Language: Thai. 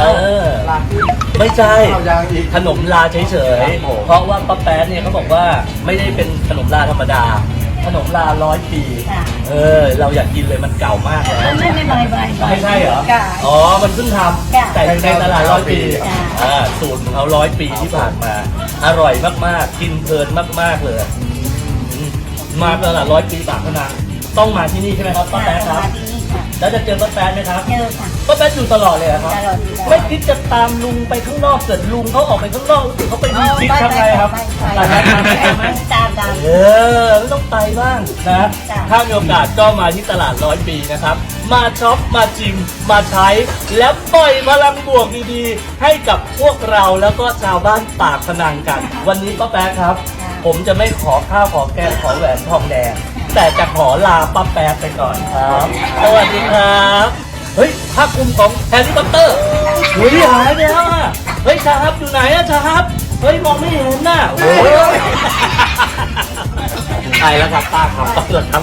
เออ ลาที่ ไม่ใช่ข้าวยางอีกขนมลาเฉยครับผม ๆ เพราะว่าป้าแป๊ดเนี่ยเขาบอกว่าไม่ได้เป็นขนมลาธรรมดา ขนมลาร้อยปี ค่ะ เออ เราอยากกินเลยมันเก่ามากแล้วไม่ไม่ไม่ไม่ไม่ ไม่ใช่เหรอ ค่ะอ๋อ มันเพิ่งทค่ะำแต่ในตลาดร้อยปีค่ะ อ่าสูตรของเขาร้อยปีที่ผ่านมา อร่อยมากๆ กินเพลินมากๆเลยอืมมาตลาดร้อยปีปากพนังต้องมาที่นี่ใช่ไหมครับป้าแป๊ดครับ ที่นี่ค่ะ แล้วจะเจอป้าแป๊ดไหมครับเจอค่ะ ป้าแป๊ดอยู่ตลอดเลยเหรอครับตลอดอยู่ตลอดไม่คิดจะตามลุงไปข้างนอกเกิดลุงเขาออกไปข้างนอกหรือเขาไปมีทริปทำไงครับไปไปไปไหมไปไปไหมตามตาม เออไม่ต้องไปบ้างนะ จ้ะ ถ้ามีโอกาสก็มาที่ตลาดร้อยปีนะครับ มาช็อป มาจิม มาใช้ แล้วปล่อยพลังบวกดีๆ ให้กับพวกเราแล้วก็ชาวบ้านปากพนังกัน วันนี้ป้าแป๊ะครับ ผมจะไม่ขอข้าวขอแกงขอแหวนทองแดง แต่จะขอลาป้าแป๊ะไปก่อนครับ สวัสดีครับ เฮ้ยผ้าคลุมของแฮร์รี่พอตเตอร์เฮ้ยหายไปแล้วอะ เฮ้ยชาฮับอยู่ไหนอะชาฮับ เฮ้ยมองไม่เห็นน่ะโอ้ยไปแล้วครับป้าครับตำรวจครับ